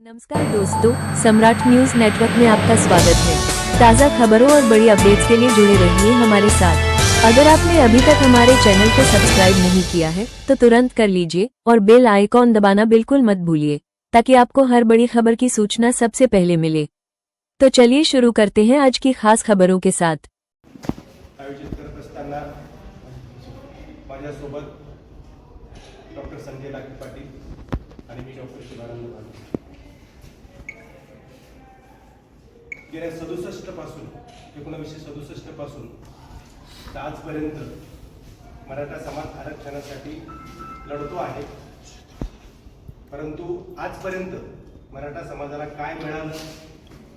नमस्कार दोस्तों, सम्राट news network में आपका स्वागत है। ताज़ा खबरों और बड़ी अपडेट्स के लिए जुड़े रहिए हमारे साथ। अगर आपने अभी तक हमारे चैनल को सब्सक्राइब नहीं किया है तो तुरंत कर लीजिए और बेल आइकॉन दबाना बिल्कुल मत भूलिए, ताकि आपको हर बड़ी खबर की सूचना सबसे पहले मिले। तो चलिए शुरू करते हैं आज की खास खबरों के साथ। आयोजित गेल्या सदुसष्टपासून एकोणीसशे सदुसष्टपासून तर आजपर्यंत मराठा समाज आरक्षणासाठी लढतो आहे. परंतु आजपर्यंत मराठा समाजाला काय मिळालं?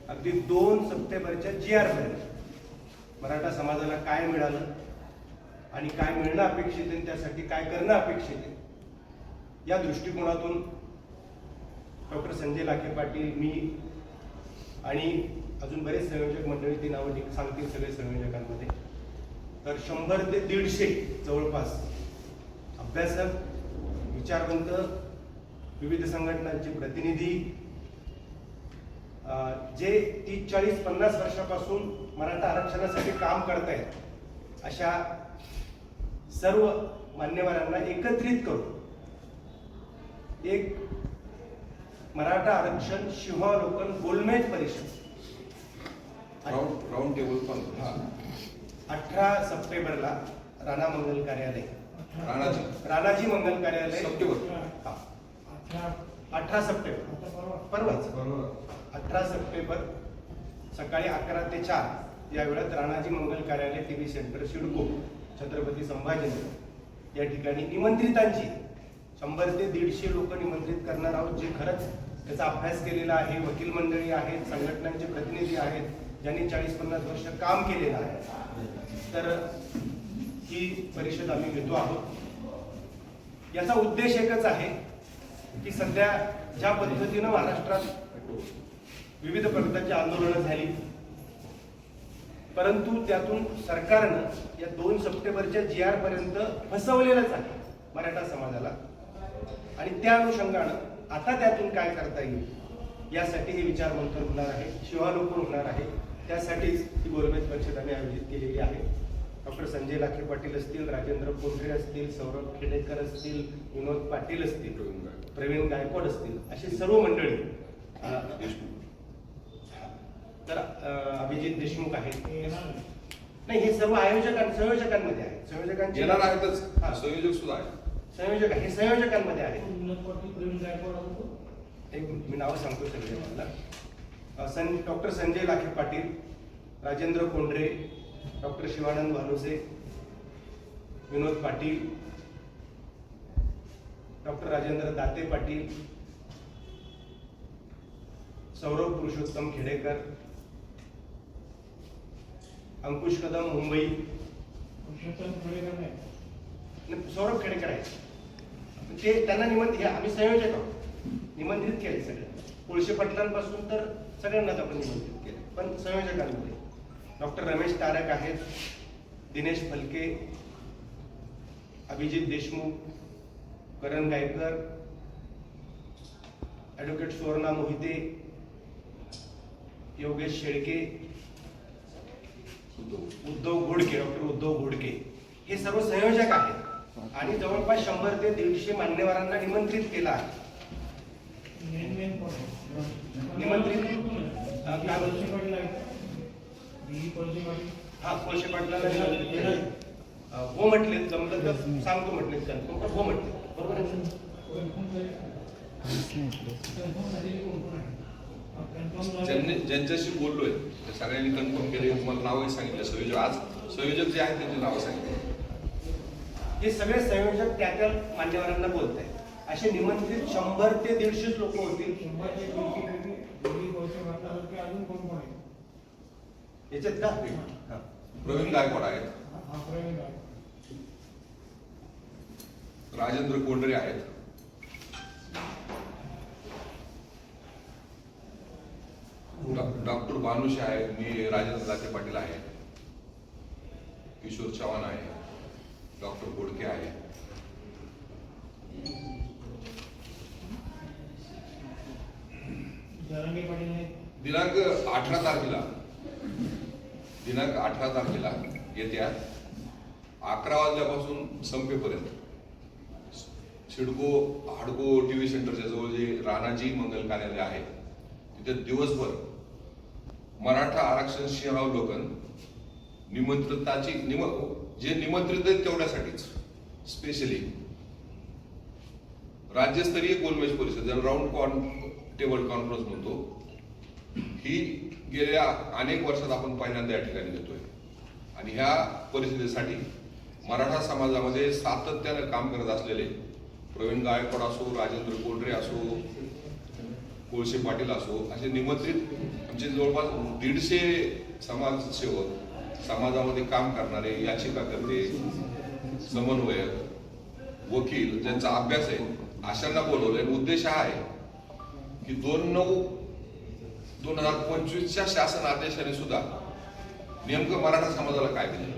अगदी दोन सप्टेंबरच्या जी आरपर्यंत मराठा समाजाला काय मिळालं? आणि काय मिळणं अपेक्षित आहे आणि त्यासाठी काय करणं अपेक्षित आहे? या दृष्टिकोनातून डॉक्टर संजय लाखे पाटील मी आणि अजून बरेच संयोजक मंडळी ती नावं सांगतील सगळे संयोजकांमध्ये. तर शंभर ते दीडशे जवळपास अभ्यासक विचारवंत विविध संघटनांचे प्रतिनिधी जे तीस चाळीस पन्नास वर्षापासून मराठा आरक्षणासाठी काम करतायत अशा सर्व मान्यवरांना एकत्रित करून एक मराठा आरक्षण शिवालोकन गोलमेज परिषद राऊंड राऊंड टेबल पण अठरा सप्टेंबरला राणा मंगल कार्यालय. राणाजी. राणाजी मंगल कार्यालय. सप्टेंबर. हा, अठरा सप्टेंबर. परवाच. अठरा सप्टेंबर सकाळी अकरा ते चार या वेळात राणाजी मंगल कार्यालय T V centre CIDCO Chhatrapati Sambhajinagar. या ठिकाणी निमंत्रितांची शंभर ते दीडशे लोक निमंत्रित करणार आहोत जे खरंच त्याचा अभ्यास केलेला आहे वकील मंडळी आहेत संघटनांचे प्रतिनिधी आहेत. ज्यांनी चाळीस पन्नास वर्ष काम केलेलं आहे तर ही परिषद आम्ही घेतो आहोत. याचा उद्देश एकच आहे की सध्या ज्या पद्धतीनं महाराष्ट्रात विविध प्रकारची आंदोलनं झाली परंतु त्यातून सरकारनं या दोन सप्टेंबरच्या जी आर पर्यंत फसवलेलंच आहे मराठा समाजाला. आणि त्या अनुषंगानं आता त्यातून काय करता येईल यासाठी हे विचार मंथन होणार आहे शिवालोकन होणार आहे. त्यासाठीच ही गोरमेज परिषद आम्ही आयोजित केलेली आहे. डॉक्टर संजय लाखे पाटील असतील राजेंद्र कोंढरे असतील सौरभ खेडेकर असतील विनोद पाटील असतील प्रवीण गायकवाड. प्रवीण गायकवाड असतील अशी सर्व मंडळी तर अभिजित देशमुख आहेत. नाही हे सर्व आयोजकां संयोजकांमध्ये आहेत. संयोजकांचे येणार आहेतच. हा. संयोजक सुद्धा आहे संयोजक हे संयोजकांमध्ये आहेत. उन्नत पाटील प्रवीण गायकवाड होतो. एक मी नावं सांगतो सगळे मला सं doctor Sanjay Lakhe Patil Rajendra Kondhare doctor Shivanand Bhanuse Vinod Patil doctor Rajendra Date Patil Saurabh Purushottam Khedekar Ankush Kadam Mumbai. Saurabh Khedekar आहेत. ते त्यांना निमंत्रित आम्ही संयोजक आहोत. निमंत्रित केले सगळे. कोळशे पाटलांपासून तर सगळ्यांनाच आपण निमंत्रित केलं. पण संयोजकांमध्ये. डॉक्टर रमेश तारक आहेत दिनेश फलके अभिजित देशमुख करण गायकर ॲडव्होकेट सुवर्णा मोहिते योगेश शेळके उद्धव घोडके डॉक्टर उद्धव घोडके. हे सर्व संयोजक आहेत. आणि जवळपास शंभर ते दीडशे मान्यवरांना निमंत्रित केलं आहे? निमंत्रित? हा, हा कोळशे पाटलाला हो म्हटले जमलं तर सांगतो म्हटले पण हो म्हटले. बरोबर आहे. ज्यांच्याशी बोललोय त्या सगळ्यांनी कन्फर्म केले तुम्हाला नावही सांगितलं. संयोजक आज संयोजक जे आहेत त्यांची नावं सांगितली. हे सगळे संयोजक त्या त्या मान्यवरांना बोलत आहेत असे निमंत्रित शंभर ते दीडशेच लोक होतील याच्यात का? प्रवीण गायकवाड आहेत. राजेंद्र कोंडरे आहेत. डॉक्टर बानुष आहे मी राजेंद्र दाते पाटील आहे. किशोर चव्हाण आहे. डॉक्टर बोडके आहे जरांगे पाटील दिनांक अठरा तारखेला दिनांक अठरा तारखेला येत्या अकरा वाजल्यापासून संपेपर्यंत सिडको हाडको टी व्ही सेंटरच्या जवळ जे राणाजी मंगल कार्यालय आहे तिथे दिवसभर मराठा आरक्षण शिहावलोकन निमंत्रिताची निम जे निमंत्रित आहेत तेवढ्यासाठीच स्पेशली राज्यस्तरीय गोलमेज परिषद राऊंड कॉन टेबल कॉन्फरन्स म्हणतो. ही गेल्या अनेक वर्षात आपण पहिल्यांदा या ठिकाणी घेतोय आणि ह्या परिषदेसाठी मराठा समाजामध्ये सातत्यानं काम करत असलेले प्रवीण गायकवाड असो राजेंद्र कोंडरे असो कोळशे पाटील असो असे निमंत्रित आमचे जवळपास दीडशे समाजसेवक समाजामध्ये काम करणारे याचिकाकर्ते समन्वयक वकील ज्यांचा अभ्यास आहे अशांना बोलवलं उद्देश हा आहे की दोन नऊ दोन हजार पंचवीसच्या शासन आदेशाने सुद्धा नेमकं मराठा समाजाला काय दिलं?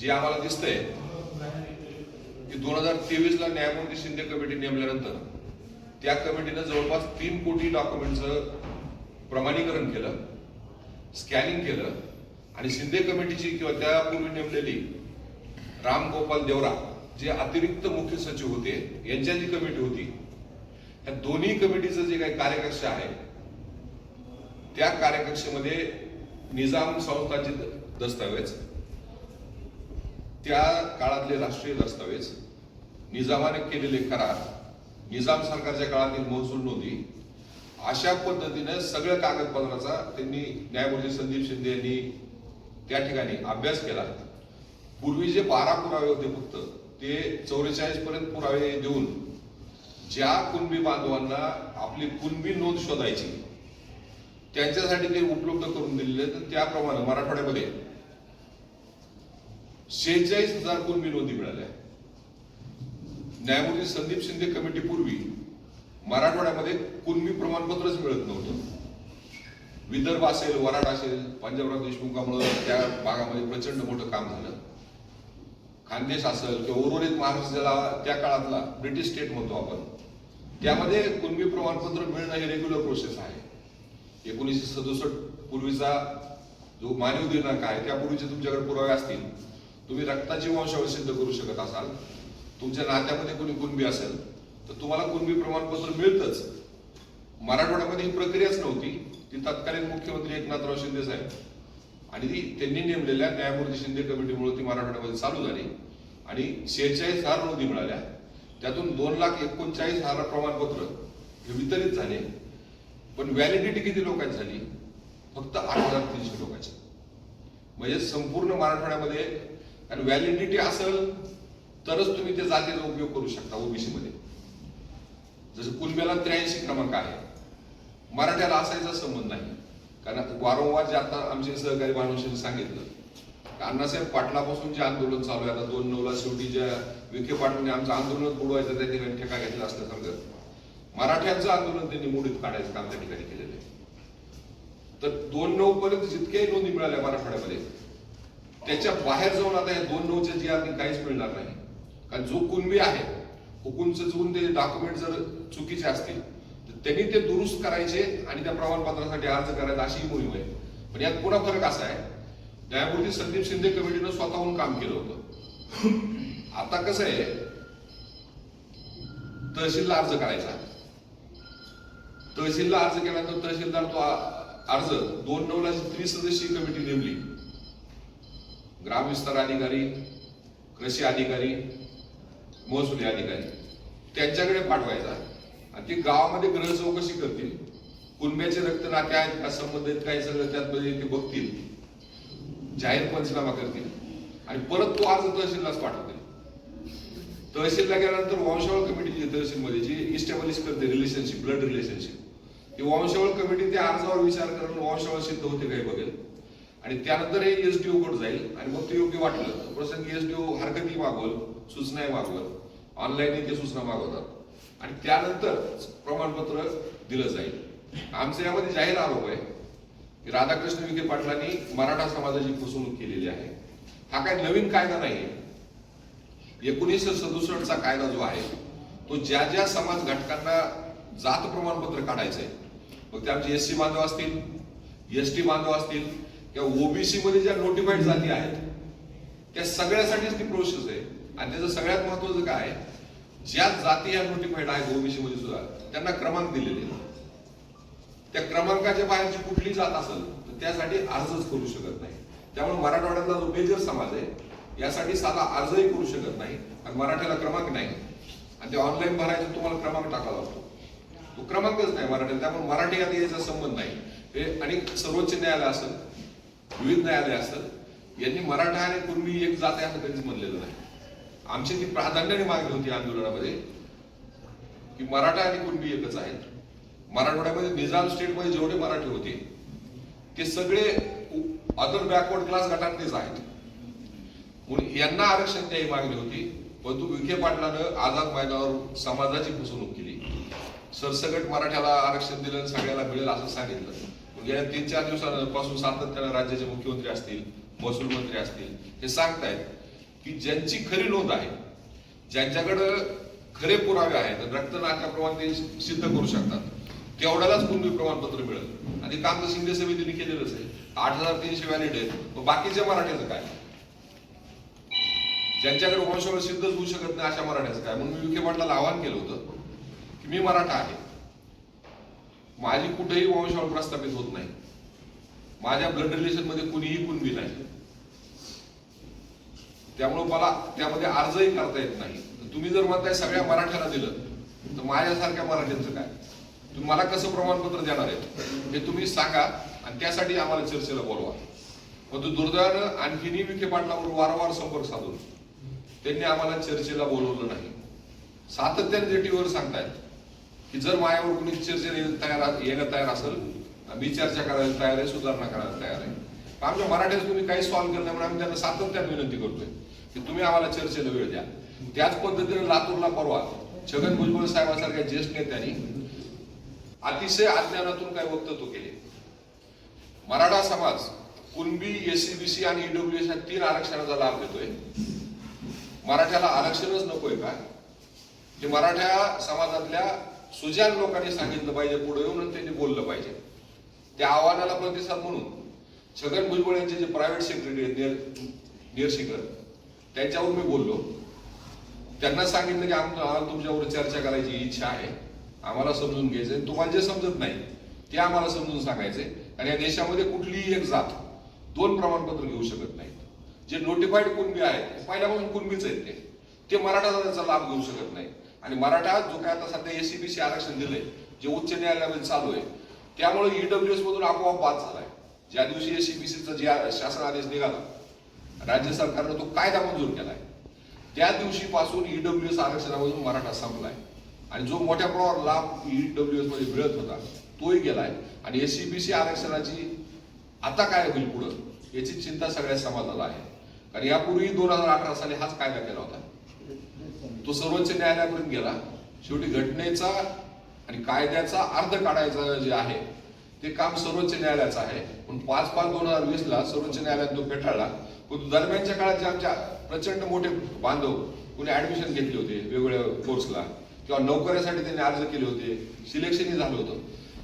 जे आम्हाला दिसतंय की दोन हजार तेवीसला न्यायमूर्ती शिंदे कमिटी नेमल्यानंतर त्या कमिटीनं जवळपास तीन कोटी डॉक्युमेंटचं प्रमाणीकरण केलं स्कॅनिंग केलं आणि शिंदे कमिटीची किंवा त्यापूर्वी नेमलेली राम गोपाल देवरा जे अतिरिक्त मुख्य सचिव होते यांच्या जी कमिटी होती या दोन्ही कमिटीचं जे काही कार्यकक्ष आहे त्या कार्यकक्षेमध्ये निजाम संस्थाचे दस्तावेज त्या काळातले राष्ट्रीय दस्तावेज निजामाने केलेले करार निजाम सरकारच्या काळातील महसूल नोंदी अशा पद्धतीने सगळ्या कागदपत्राचा त्यांनी न्यायमूर्ती संदीप शिंदे यांनी त्या ठिकाणी अभ्यास केला. पूर्वी जे बारा पुरावे होते फक्त ते चौवेचाळीस पर्यंत पुरावे देऊन ज्या कुणबी बांधवांना आपली कुणबी नोंद शोधायची त्यांच्यासाठी ते उपलब्ध करून दिलेले तर त्याप्रमाणे मराठवाड्यामध्ये शेहेचाळीस हजार कुणबी नोंदी मिळाल्या न्यायमूर्ती संदीप शिंदे कमिटी पूर्वी मराठवाड्यामध्ये कुणबी प्रमाणपत्रच मिळत नव्हतं. विदर्भ असेल वराड असेल पंजाबराव देशमुखामुळे त्या भागामध्ये प्रचंड मोठं काम झालं. खानदेश असेल किंवा उर्वरित महाराष्ट्र ज्याला त्या काळातला ब्रिटिश स्टेट म्हणतो आपण त्यामध्ये कुणबी प्रमाणपत्र मिळणं हे रेग्युलर प्रोसेस आहे. एकोणीसशे सदुसष्ट पूर्वीचा जो मानवी दिनांक आहे त्यापूर्वीचे तुमच्याकडे पुरावे असतील. तुम्ही रक्ताची वंशावळ सिद्ध करू शकत असाल. तुमच्या नात्यामध्ये कोणी कुणबी असेल तर तुम्हाला कुणबी प्रमाणपत्र मिळतंच. मराठवाड्यामध्ये ही प्रक्रियाच नव्हती. ती तत्कालीन मुख्यमंत्री एकनाथराव शिंदे साहेब आणि ती त्यांनी नेमलेल्या न्यायमूर्ती शिंदे कमिटीमुळे ती मराठवाड्यामध्ये चालू झाली. आणि शेहेचाळीस हजार नोंदी मिळाल्या. त्यातून दोन लाख एकोणचाळीस हजार प्रमाणपत्र हे वितरित झाले. पण व्हॅलिडिटी किती लोकांची झाली? फक्त आठ हजार तीनशे लोकांची. म्हणजे संपूर्ण मराठवाड्यामध्ये आणि व्हॅलिडिटी असेल तरच तुम्ही त्या जातीचा उपयोग करू शकता ओबीसी मध्ये जसं कुलब्याला त्र्याऐंशी क्रमांक आहे. मराठ्याला असायचा संबंध नाही. कारण वारंवार जे आता आमचे सहकारी मानुषांनी सांगितलं अण्णासाहेब पाटलापासून जे आंदोलन चालू आहे आता दोन नऊला शेवटी ज्या विखे पाटलांनी आमचं आंदोलन बुडवायचं त्या ठिकाणी ठेका घेतला असल्यासारखं मराठ्यांचं आंदोलन त्यांनी मुडीत काढायचं काम त्या ठिकाणी केलेलं आहे. तर दोन नऊ पर्यंत जितक्याही नोंदी मिळाल्या मराठवाड्यामध्ये त्याच्या बाहेर जाऊन आता या दोन नऊच्या जी आधी काहीच मिळणार नाही. कारण जो कुणबी आहे हुकूमचं चुकून ते डॉक्युमेंट जर चुकीचे असतील त्यांनी ते दुरुस्त करायचे आणि त्या प्रमाणपत्रासाठी अर्ज करायचा अशी मोहीम आहे. पण यात पुन्हा फरक असा आहे. न्यायमूर्ती संदीप शिंदे कमिटीनं स्वतःहून काम केलं होतं. आता कसं आहे तहसीलला अर्ज करायचा. तहसीलला अर्ज केल्यानंतर तहसीलदार तो अर्ज दोन नऊला त्रिसदस्यीय कमिटी नेमली. ग्रामविस्तार अधिकारी कृषी अधिकारी महसुली अधिकारी त्यांच्याकडे पाठवायचा. आणि ते गावामध्ये ग्रह चौकशी करतील. कुणब्याचे रक्त नाते आहेत का संबंधित काही सगळं त्यामध्ये म्हणजे ते बघतील. जाहीर पंचनामा करतील. आणि परत तो अर्ज तहसीललाच पाठवतील. तहसीलला गेल्यानंतर वंशावळ कमिटी जी तहसीलमध्ये जी इस्टॅब्लिश करते रिलेशनशिप ब्लड रिलेशनशिप ती वंशावळ कमिटी त्या अर्जावर विचार करून वंशावळ सिद्ध होते काही बघेल. आणि त्यानंतर हे एसडीओ कडे जाईल आणि मग ते योग्य वाटलं. तर प्रसंगी एसडीओ हरकती मागवल सूचनाही मागवल. ऑनलाईन ते सूचना मागवतात. आणि त्यानंतर प्रमाणपत्र दिलं जाईल. आमचे यामध्ये जाहीर आरोप आहे की राधाकृष्ण विखे पाटलांनी मराठा समाजाची फसवणूक केलेली आहे. हा काही नवीन कायदा नाही एकोणीसशे सदुसष्टचा कायदा जो आहे तो ज्या ज्या समाज घटकांना जात प्रमाणपत्र काढायचंय मग ते आमचे एससी बांधव असतील एसटी बांधव असतील किंवा ओबीसी मध्ये ज्या नोटिफाईड जाती आहेत त्या सगळ्यासाठीच ती प्रोसेस आहे. आणि त्याचं सगळ्यात महत्वाचं काय आहे, ज्या जाती ह्या नोटिफाईड आहेत ओबीसी मध्ये सुद्धा त्यांना क्रमांक दिलेले त्या क्रमांकाच्या बाहेरची कुठली जात असेल तर त्यासाठी अर्जच करू शकत नाही. त्यामुळे मराठवाड्यातला जो मेजर समाज आहे यासाठी साधा अर्जही करू शकत नाही आणि मराठ्याला क्रमांक नाही. आणि ते ऑनलाईन भरायचं तुम्हाला क्रमांक टाकावा लागतो. तो क्रमांकच नाही मराठीला त्यामुळे मराठी यात याचा संबंध नाही. हे आणि सर्वोच्च न्यायालय असेल विविध न्यायालय असेल यांनी मराठा आणि पूर्वी एक जात आहे असं कधीच म्हणलेलं नाही. आमची ती प्राधान्याने मागणी होती आंदोलनामध्ये की मराठा आणि कुणबी एकच आहेत. मराठवाड्यामध्ये निजाम स्टेटमध्ये जेवढे मराठी होते ते सगळे अदर बॅकवर्ड क्लास गटातलेच आहेत. म्हणून यांना आरक्षण द्यायची मागणी होती परंतु विखे पाटलानं आझाद मैदानावर समाजाची फसवणूक केली. सरसकट मराठ्याला आरक्षण दिलं सगळ्याला मिळेल असं सांगितलं. म्हणजे गेल्या तीन चार दिवसांपासून सातत्यानं राज्याचे मुख्यमंत्री असतील महसूल मंत्री असतील हे सांगतायत. की ज्यांची खरी नोंद आहे ज्यांच्याकडं खरे पुरावे आहेत रक्त नाकाप्रमाणे ते सिद्ध करू शकतात. तेवढ्यालाच पूर्वी प्रमाणपत्र मिळेल? आणि काम तर शिंदे समितीने केलेलंच आहे. आठ हजार तीनशे व्हॅलिड आहेत. मग बाकीच्या मराठ्याचं काय? ज्यांच्याकडे वंशावळ सिद्धच होऊ शकत नाही अशा मराठ्याचं काय? म्हणून मी विखे पाटलाला आवाहन केलं होतं की मी मराठा आहे. माझी कुठेही वंशावळ प्रस्थापित होत नाही. माझ्या ब्लड रिलेशनमध्ये कुणीही कुणबी नाही. त्यामुळे मला त्यामध्ये अर्जही करता येत नाही. तुम्ही जर म्हणताय सगळ्या मराठ्याला दिलं तर माझ्यासारख्या मराठ्यांचं काय? तुम्ही मला कसं प्रमाणपत्र देणार आहे हे तुम्ही सांगा आणि त्यासाठी आम्हाला चर्चेला बोलवा. परंतु दुर्दैवानं आणखीनही विखे पाटलावर वारंवार संपर्क साधून त्यांनी आम्हाला चर्चेला बोलवलं नाही. सातत्याने जे टीव्हीवर सांगतायत की जर माझ्यावर कुणी चर्चेला तयार यायला तयार असेल मी चर्चा करायला तयार आहे सुधारणा करायला तयार आहे. आमच्या मराठ्यात तुम्ही काही सॉल्व्ह केलं नाही म्हणून आम्ही त्यांना सातत्याने विनंती करतोय. की तुम्ही आम्हाला चर्चेला वेळ द्या. त्याच पद्धतीने लातूरला परवा छगन भुजबळ साहेबांसारख्या ज्येष्ठ नेत्यांनी अतिशय अज्ञानातून काही वक्तव्य केले. मराठा समाज कुणबी एससीबीसी आणि ईडब्ल्यूएस या तीन आरक्षणाचा लाभ देतोय मराठ्याला आरक्षणच नकोय का? हे मराठा समाजातल्या सुजान लोकांनी सांगितलं पाहिजे पुढे येऊन त्यांनी बोललं पाहिजे. त्या आव्हानाला प्रतिसाद म्हणून छगन भुजबळ यांचे जे प्रायव्हेट सेक्रेटरी आहेत निर निरशिकर त्यांच्यावर मी बोललो. त्यांना सांगितलं की आम्हाला तुमच्यावर चर्चा करायची इच्छा आहे. आम्हाला समजून घ्यायचं तुम्हाला जे समजत नाही ते आम्हाला समजून सांगायचंय. आणि या देशामध्ये कुठलीही एक जात दोन प्रमाणपत्र घेऊ शकत नाहीत जे नोटिफाईड कुणबी आहेत पहिल्यापासून कुणबीच आहेत ते. ते मराठा त्याचा लाभ घेऊ शकत नाही. आणि मराठा जो काय आता सध्या एसीबीसी आरक्षण दिलंय जे उच्च न्यायालयामध्ये चालू आहे त्यामुळे ईडब्ल्यूएस मधून आपोआप बाद झालाय. ज्या दिवशी एसीबीसीचा जे शासन आदेश निघाला राज्य सरकारनं तो कायदा मंजूर केलाय. त्या दिवशीपासून ईडब्ल्यूएस आरक्षणामधून मराठा संपलाय. आणि जो मोठ्या प्रमाणावर लाभ ईडब्ल्यूएसमध्ये मिळत होता तोही गेलाय. आणि एससीबीसी आरक्षणाची आता काय होईल पुढं याची चिंता सगळ्या समाजाला आहे. कारण यापूर्वी दोन हजार अठरा साली हाच कायदा केला होता. तो सर्वोच्च न्यायालयापर्यंत गेला. शेवटी घटनेचा आणि कायद्याचा अर्ध काढायचा जे आहे ते काम सर्वोच्च न्यायालयाचं आहे. पण पाच पाच दोन हजार वीसला सर्वोच्च न्यायालयात तो फेटाळला. दरम्यानच्या काळात जे आमच्या प्रचंड मोठे बांधव कुणी ऍडमिशन घेतले होते वेगवेगळ्या कोर्सला किंवा नोकऱ्यासाठी त्यांनी अर्ज केले होते सिलेक्शनही झालं होतं.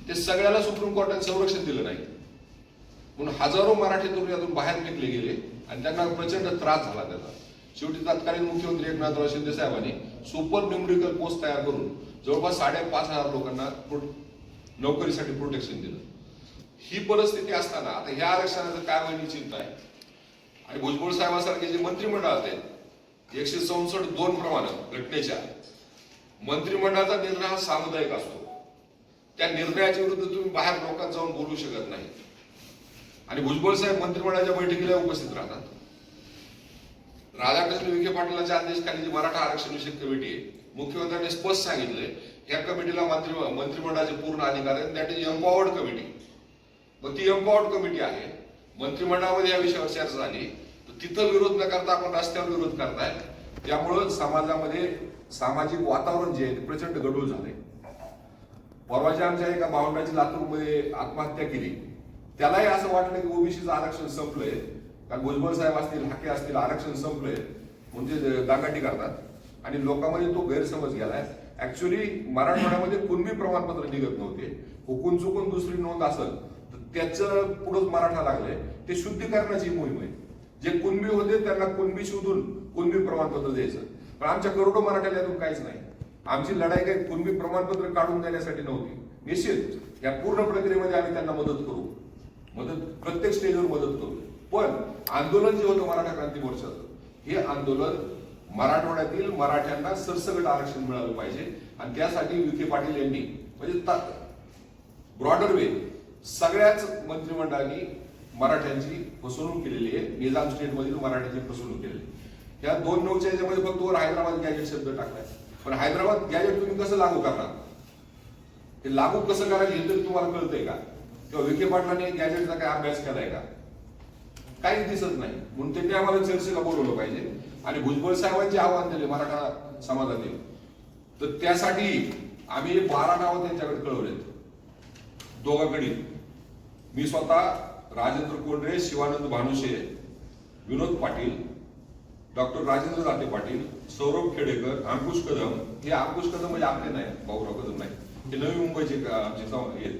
ते सगळ्याला सुप्रीम कोर्टाने संरक्षण दिलं नाही. म्हणून हजारो मराठी तरुण यातून बाहेर फेकले गेले आणि त्यांना प्रचंड त्रास झाला त्याचा. शेवटी तत्कालीन मुख्यमंत्री एकनाथराव शिंदे साहेबांनी सुपर न्युमरिकल पोस्ट तयार करून जवळपास साडेपाच हजार लोकांना नोकरीसाठी प्रोटेक्शन दिलं. ही परिस्थिती असताना आता ह्या आरक्षणाचं काय होईल चिंता आहे. आणि भुजबळ साहेबांसारखे जे मंत्रिमंडळात आहेत एकशे चौसष्ट दोन प्रमाणे घटनेच्या मंत्रिमंडळाचा निर्णय हा सामुदायिक असतो. त्या निर्णयाच्या विरुद्ध तुम्ही बाहेर लोकांत जाऊन बोलू शकत नाही. आणि भुजबळ साहेब मंत्रिमंडळाच्या बैठकीला उपस्थित राहतात. राधाकृष्ण विखे पाटलाच्या अध्यक्षखाली जी मराठा आरक्षण विषयक कमिटी आहे. मुख्यमंत्र्यांनी स्पष्ट सांगितलंय या कमिटीला मंत्री मंत्रिमंडळाचे पूर्ण अधिकार आहेत. दॅट इज एम्पॉवर्ड कमिटी मग ती एम्पॉवर्ड कमिटी आहे. मंत्रिमंडळामध्ये या विषयावर चर्चा झाली. तिथं विरोध न करता आपण रस्त्यावर विरोध करताय. त्यामुळं समाजामध्ये सामाजिक वातावरण जे आहे ते प्रचंड गडूळ झालंय. परवाच्या आमच्या एका भावंडाची लातूरमध्ये आत्महत्या केली. त्यालाही असं वाटलं की ओबीसीचं आरक्षण संपलंय. का भुजबळ साहेब असतील हाके असतील आरक्षण संपलंय. म्हणजे दांगाटी करतात. आणि लोकांमध्ये तो गैरसमज गेलाय. ऍक्च्युली मराठवाड्यामध्ये कुणबी प्रमाणपत्र निघत नव्हते. हुकून चुकून दुसरी नोंद असेल तर त्याचं पुढंच मराठा लागले ते शुद्धीकरणाची मोहीम आहे. जे कुणबी होते त्यांना कुणबी शोधून कुणबी प्रमाणपत्र द्यायचं. पण आमच्या करोडो मराठ्याला यातून काहीच नाही. आमची लढाई काही कुणबी प्रमाणपत्र काढून देण्यासाठी नव्हती. निश्चित या पूर्ण प्रक्रियेमध्ये आम्ही त्यांना मदत करू. मदत प्रत्येक स्टेजवर मदत करू. पण आंदोलन जे होतं मराठा क्रांती मोर्चाचं हे आंदोलन मराठवाड्यातील मराठ्यांना सरसगट आरक्षण मिळालं पाहिजे. आणि त्यासाठी विखे पाटील यांनी म्हणजे ब्रॉडर वे सगळ्याच मंत्रिमंडळांनी मराठ्यांची फसवणूक केलेली आहे. निजाम स्टेट मधील मराठ्यांची फसवणूक केलेली आहे. या दोन नऊच्या याच्यामध्ये फक्त वर हैदराबाद गॅजेट शब्द टाकलाय. पण हैदराबाद गॅजेट तुम्ही कसं लागू करणार? ते लागू कसं करायचं हे तरी तुम्हाला कळतंय का? किंवा विखे पाटलांनी गॅजेटचा काय अभ्यास केलाय का? काहीच दिसत नाही. म्हणून त्यांनी आम्हाला चर्चेला बोलवलं पाहिजे. आणि भुजबळ साहेबांचे आव्हान दिले मराठा समाजातील तर त्यासाठी आम्ही बारा नावं त्यांच्याकडे कळवलेत. दोघांकडे. मी स्वतः राजेंद्र कोंडरे शिवानंद भानुशे विनोद पाटील डॉक्टर राजेंद्र दाते पाटील सौरभ खेडेकर अंकुश कदम हे अंकुश कदम म्हणजे आपले नाही भाऊराव कदम नाही. हे नवी मुंबईचे आमचे जाऊन आहेत.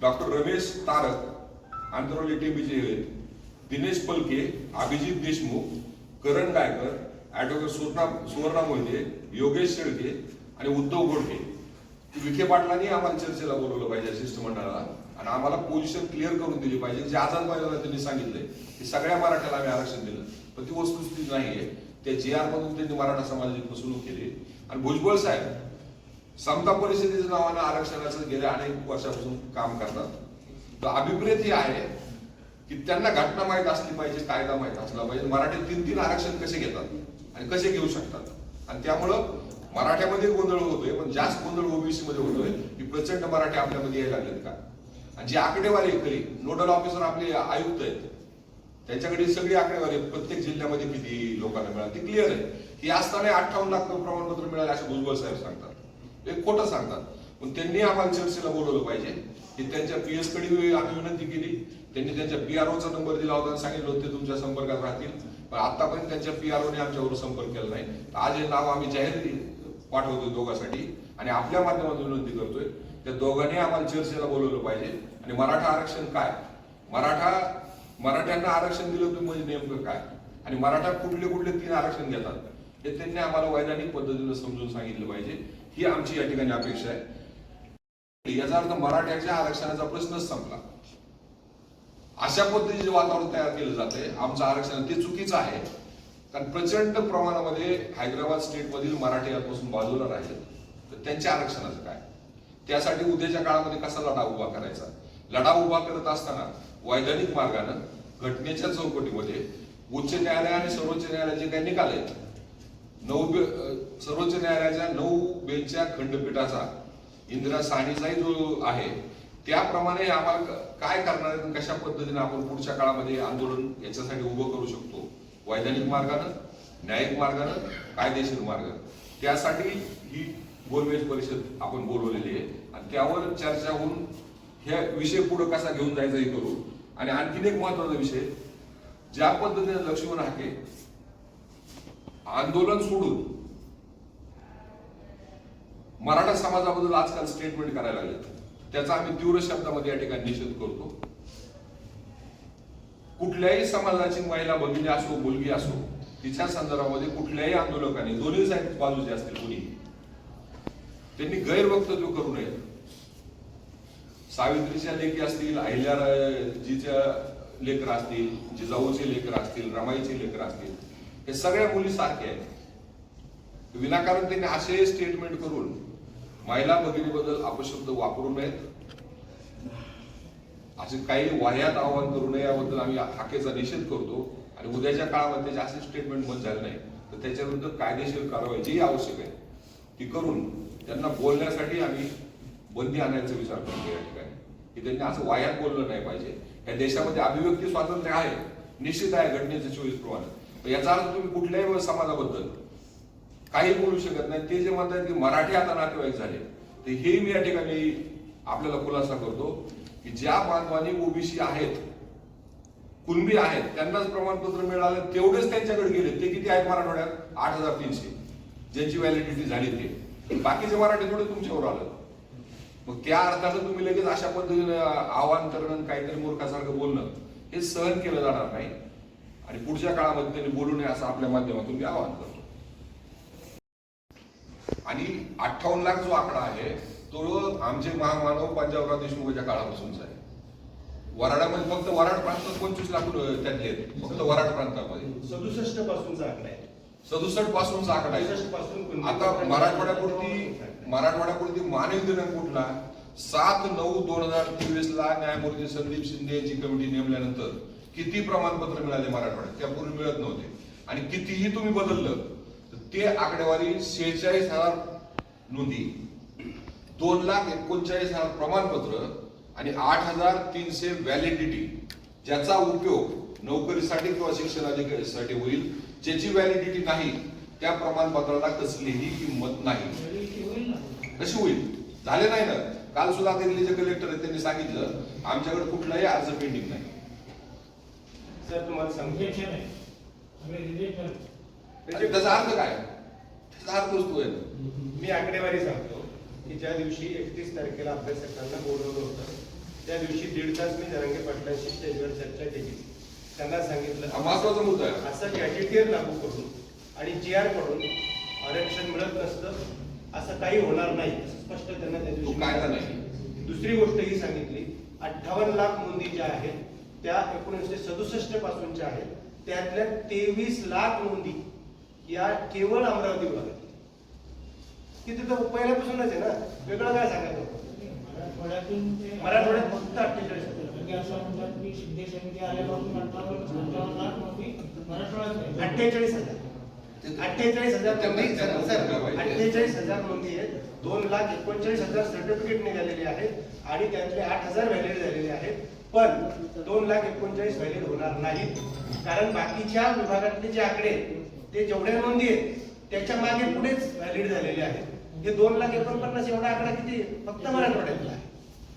डॉक्टर रमेश तारक आंतरवली टेंबीचे आहेत. दिनेश पलके अभिजित देशमुख करण गायकर ॲडव्होकेट सुवर्णा सुवर्णा मोहिते योगेश शेळके आणि उद्धव गोडके. विखे पाटलांनी आम्हाला चर्चेला बोलवलं पाहिजे शिष्टमंडळाला. आणि आम्हाला पोझिशन क्लिअर करून दिली पाहिजे. जे आझाद मैदानाला त्यांनी सांगितलंय की सगळ्या मराठ्याला आम्ही आरक्षण दिलं. पण ती वस्तुस्थिती नाहीये. त्या जे आर मधून त्यांनी मराठा समाजाची फसवणूक केली. आणि भुजबळ साहेब समता परिषदेच्या नावानं आरक्षणाचं गेल्या अनेक वर्षापासून काम करतात. तर अभिप्रेत हे आहे की त्यांना घटना माहीत असली पाहिजे कायदा माहीत असला पाहिजे. मराठी तीन तीन आरक्षण कसे घेतात आणि कसे घेऊ शकतात? आणि त्यामुळं मराठ्यामध्ये गोंधळ होतोय पण जास्त गोंधळ ओबीसी मध्ये होतोय की प्रचंड मराठी आपल्यामध्ये यायला लागलेत का? आणि जे आकडेवारी आहे खरी नोडल ऑफिसर आपले आयुक्त आहेत त्यांच्याकडे सगळी आकडेवारी आहेत. प्रत्येक जिल्ह्यामध्ये किती लोकांना मिळाली ती क्लिअर आहे. की असताना अठ्ठावन्न लाख प्रमाणपत्र मिळाले असे भुजबळ साहेब सांगतात. ते खोटं सांगतात. पण त्यांनी आम्हाला चर्चेला बोलवलं पाहिजे. की त्यांच्या पीएसकडे आम्ही विनंती केली. त्यांनी त्यांच्या पीआरओचा नंबर दिला होता आणि सांगितलं ते तुमच्या संपर्कात राहतील. पण आतापर्यंत त्यांच्या पीआरओने आमच्यावर संपर्क केला नाही. आज हे नाव आम्ही जाहीर पाठवतोय दोघांसाठी. आणि आपल्या माध्यमातून विनंती करतोय. त्या दोघांनी आम्हाला चर्चेला बोलवलं पाहिजे. आणि मराठा आरक्षण काय? मराठा मराठ्यांना आरक्षण दिलं तुम्ही म्हणजे नेमकं काय? आणि मराठा कुठले कुठले तीन आरक्षण घेतात? हे त्यांनी आम्हाला वैधानिक पद्धतीनं समजून सांगितलं पाहिजे. ही आमची या ठिकाणी अपेक्षा आहे. याचा अर्थ मराठ्याच्या आरक्षणाचा प्रश्नच संपला. अशा पद्धतीचे वातावरण तयार केलं जाते आमचं आरक्षण ते चुकीचं आहे. कारण प्रचंड प्रमाणामध्ये हैदराबाद स्टेटमधील मराठी यापासून बाजूला राहिले. तर त्यांच्या आरक्षणाचं काय? त्यासाठी उद्याच्या काळामध्ये कसा लढा उभा करायचा? लढा उभा करत असताना वैधानिक मार्गानं घटनेच्या चौकटीमध्ये उच्च न्यायालय आणि सर्वोच्च न्यायालयाचे काही निकाल आहेत. नऊ बे- सर्वोच्च न्यायालयाच्या नऊ बेंचच्या खंडपीठाचा इंदिरा साहनीचाही जो आहे त्याप्रमाणे आम्हाला काय करणार आहेत कशा पद्धतीने आपण पुढच्या काळामध्ये आंदोलन याच्यासाठी उभं करू शकतो? वैधानिक मार्गानं न्यायिक मार्गानं कायदेशीर मार्गानं? त्यासाठी ही गोलमेज परिषद आपण बोलवलेली आहे. आणि त्यावर चर्चा होऊन ह्या विषय पुढे कसा घेऊन जायचा हे करू. आणि आणखीन एक महत्त्वाचा विषय ज्या पद्धतीने लक्ष्मण हाके आंदोलन सोडून मराठा समाजाबद्दल आजकाल स्टेटमेंट करायला लागले त्याचा आम्ही तीव्र शब्दामध्ये या ठिकाणी निषेध करतो. कुठल्याही समाजाची महिला भगिनी असो मुलगी असो तिच्या संदर्भामध्ये कुठल्याही आंदोलकांनी दोन्ही साईड बाजूचे असतील कुणी त्यांनी गैरवक्तव्य करू नये. सावित्रीच्या लेखी असतील अहिल्याजीच्या लेकर असतील जिजाऊचे लेकर असतील रमाईचे लेकर असतील हे सगळ्या मुली सारख्या आहेत. विनाकारण त्यांनी असे स्टेटमेंट करून महिला भगिनीबद्दल अपशब्द वापरू नयेत. असे काही वाह्यात आवाहन करू नये याबद्दल आम्ही हाकेचा निषेध करतो. आणि उद्याच्या काळामध्ये त्याचे असे स्टेटमेंट बंद झाले नाही तर त्याच्याविरुद्ध कायदेशीर कारवाई जी आवश्यक आहे ती करून त्यांना बोलण्यासाठी आम्ही बंदी आणायचा विचार करतो या ठिकाणी. की त्यांनी असं वाह्यात बोललं नाही पाहिजे. या देशामध्ये अभिव्यक्ती स्वातंत्र्य आहे. निश्चित आहे घटनेचं चोवीस प्रमाणे. पण याचा अर्थ तुम्ही कुठल्याही समाजाबद्दल काही बोलू शकत नाही. ते जे म्हणतात की मराठी आता नातेवाईक झाले तर हे मी या ठिकाणी आपल्याला खुलासा करतो की ज्या बांधवांनी ओबीसी आहेत कुणबी आहेत त्यांनाच प्रमाणपत्र मिळालं तेवढेच त्यांच्याकडे गेले. ते किती आहेत मराठवाड्यात? आठ हजार तीनशे. ज्यांची व्हॅलिडिटी झाली ते. बाकीचे मराठी थोडं तुमच्यावर आलं. मग त्या अर्थानं तुम्ही लगेच अशा पद्धतीने आव्हान करणं काहीतरी मूर्खासारखं बोलणं हे सहन केलं जाणार नाही. आणि पुढच्या काळामध्ये त्यांनी बोलू नये असं आपल्या माध्यमातून मी आवाहन करतो. आणि अठ्ठावन्न लाख जो आकडा आहे तो आमचे महामानव पंजाबराव देशमुखच्या काळापासूनचा आहे. वराडामध्ये फक्त वराड प्रांतात पंचवीस लाख त्यातले फक्त वराड प्रांतामध्ये. सदुसष्ट पासूनचा आकडा आहे. सदुसष्ट पासूनचा आकडा आहे 67 पासून कुणबी आता मराठवाड्यापुरती मराठवाड्यापुरती मानवी दिनांक कुठला? सात नऊ दोन हजार तेवीस ला न्यायमूर्ती संदीप शिंदे यांची कमिटी नेमल्यानंतर किती प्रमाणपत्र मिळाले मराठवाड्यात? त्यापूर्वी मिळत नव्हते. आणि कितीही तुम्ही बदललं तर ते आकडेवारी शेहेचाळीस हजार नोंदी. दोन लाख एकोणचाळीस हजार प्रमाणपत्र आणि आठ हजार तीनशे व्हॅलिडिटी ज्याचा उपयोग नोकरीसाठी किंवा शिक्षणासाठी होईल ज्याची व्हॅलिडिटी नाही त्या प्रमाणपत्राला कसलीही किंमत नाही. कशी होईल? झाले नाही ना? काल सुद्धा दिल्ली जे कलेक्टर आहेत त्यांनी सांगितलं आमच्याकडे कुठलाही अर्ज पेंडिंग नाही. सर तुम्हाला सांगतो त्याचा अर्थ काय? त्याचा अर्थ असतो आहे. मी आकडेवारी सांगतो की ज्या दिवशी एकतीस तारखेला अभ्यासकांना बोलवलं होतं त्या दिवशी दीड तास मी जरांगे पाटलांशी स्टेजवर चर्चा केली. त्यांना हा सांगितलं महत्त्वाचा मुद्दा आहे. असं गॅजेटियर लागू करून आणि जी आरकडून आरक्षण मिळत नसतं असं काही होणार नाही असं स्पष्ट त्यांना त्या तो दिवशी दुसरी गोष्ट ही सांगितली अठ्ठावन्न लाख नोंदी ज्या आहेत त्या एकोणीसशे सदुसष्ट पासूनच्या आहेत. त्यातल्या तेवीस लाख नोंदी या केवळ अमरावती विभागात की तिथं पहिल्यापासूनच आहे ना? वेगळं काय सांगायचं मराठवाड्यात फक्त 48 म्हणजे असं म्हणतात की शिंदे समिती आल्यापासून लाख नोंदी मराठवाड्यात. अठ्ठेचाळीस हजार. अठ्ठेचाळीस हजार. अठ्ठेचाळीस हजार नोंदी आहेत. दोन लाख एकोणचाळीस हजार सर्टिफिकेट निघालेले आहेत आणि त्यातले आठ हजार व्हॅलिड झालेले आहेत. पण दोन लाख एकोणचाळीस व्हॅलिड होणार नाहीत कारण बाकीच्या विभागातले जे आकडे आहेत, ते जेवढ्या नोंदी आहेत त्याच्यामागे पुढेच व्हॅलिड झालेले आहेत. हे दोन लाख एकोणपन्नास एवढा आकडा किती? फक्त मराठवाड्यातला आहे.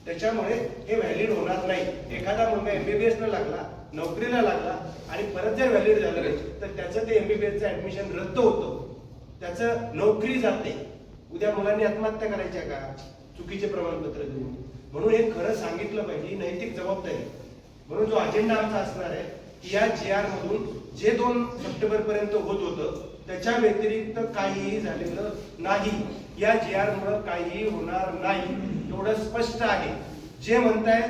त्याच्यामुळे हे व्हॅलिड होणार नाही. एखादा मुलगा एमबीबीएस न लागला नोकरीला लागला आणि परत जर व्हॅलिड झालं नाही, तर त्याचं ते एमबीबीएसचं ऍडमिशन रद्द होतं. त्याचं नोकरी जाते. उद्या मुलांनी आत्महत्या करायच्या का? चुकीचे प्रमाणपत्र देऊन. म्हणून हे खरं सांगितलं पाहिजे ही नैतिक जबाबदारी. म्हणून जो अजेंडा आमचा असणार आहे की या जी आर मधून जे दोन सप्टेंबर पर्यंत होत होतं त्याच्या व्यतिरिक्त काहीही झालेलं नाही. या जी आर मुळे काहीही होणार नाही. एवढं स्पष्ट आहे. जे म्हणतायत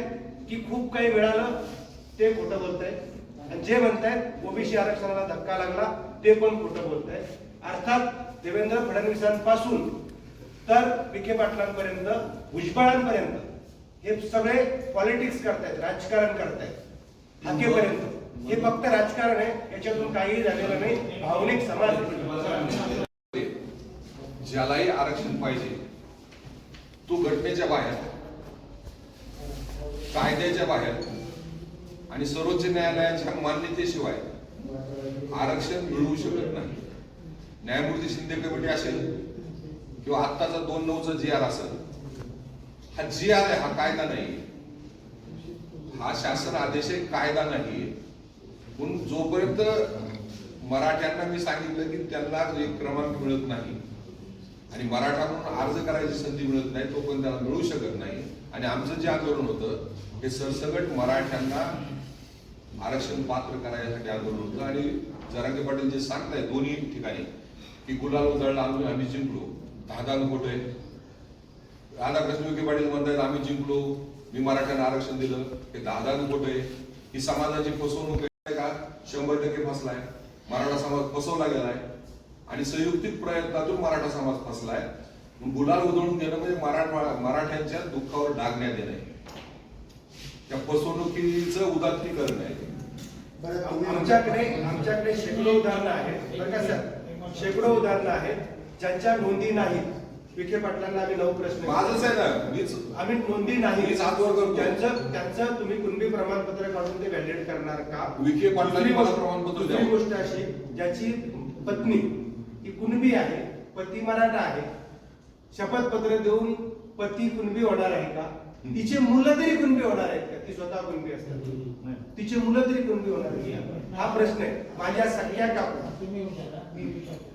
की खूप काही मिळालं ते खोटं बोलतायत. आणि जे म्हणतायत ओबीसी आरक्षणाला धक्का लागला ते पण खोटं बोलतायत. अर्थात देवेंद्र फडणवीसांपासून तर विखे पाटलांपर्यंत भुजबळांपर्यंत हे सगळे पॉलिटिक्स करतायत राजकारण करतायत. हाकेपर्यंत हे फक्त राजकारण आहे याच्यातून काहीही झालेलं नाही. भावनिक समाज ज्यालाही आरक्षण पाहिजे तो घटनेच्या बाहेर. कायद्याच्या बाहेर. आणि सर्वोच्च न्यायालयाच्या मान्यतेशिवाय आरक्षण मिळवू शकत नाही. न्यायमूर्ती शिंदे कमिटी असेल किंवा आत्ताचा दोन नऊचा जी आर असेल हा जी आर आहे हा कायदा नाही. हा शासन आदेश आहे कायदा नाही. म्हणून जोपर्यंत मराठ्यांना मी सांगितलं की त्यांना एक क्रमांक मिळत नाही आणि मराठा म्हणून अर्ज करायची संधी मिळत नाही तो पण त्याला मिळू शकत नाही. आणि आमचं जे आंदोलन होतं हे सरसकट मराठ्यांना आरक्षण पात्र करायसाठी आंदोलन होतं. आणि जरांगे पाटील जे सांगताय दोन्ही ठिकाणी की गुलाल उजळला आम्ही आम्ही जिंकलो. दहा खोट आहे राधाकृष्ण विखे पाटील म्हणतायत आम्ही जिंकलो. मी मराठ्यांना आरक्षण दिलं. हे दहा खोट आहे ही समाजाची फसवणूक आहे का? शंभर टक्के फसलाय. मराठा समाज फसवला गेलाय. आणि संयुक्तिक प्रयत्नातून मराठा समाज फसलाय. गुलाल उधळून देणं म्हणजे मराठा मराठ्यांच्या दुःखावर डाग नाही देणं आहे. त्या फसवणुकीचं उदात्तीकरण आहे. आमच्याकडे आमच्याकडे शेकडो उदाहरणं आहेत. बरं का सर? शेकडो उदाहरणं आहेत ज्यांच्या नोंदी नाहीत. विखे पाटलांना आम्ही नऊ प्रश्न माझंच आहे ना मीच आम्ही नोंदी नाही मीच हात वर करतो. त्यांचं त्यांचं तुम्ही कुणबी प्रमाणपत्र काढून ते व्हॅलिडेट करणार का? विखे पाटलांनी मला प्रमाणपत्र दुसरी. गोष्ट अशी ज्याची पत्नी कुणबी आहे पती मराठा आहे. शपथपत्र देऊन पती कुणबी होणार आहे का? तिचे मुलं तरी कुणबी होणार आहेत का? ती स्वतः कुणबी असतात. तिचे मुलं तरी कुणबी होणार? हा प्रश्न आहे. माझ्या सगळ्या काकू.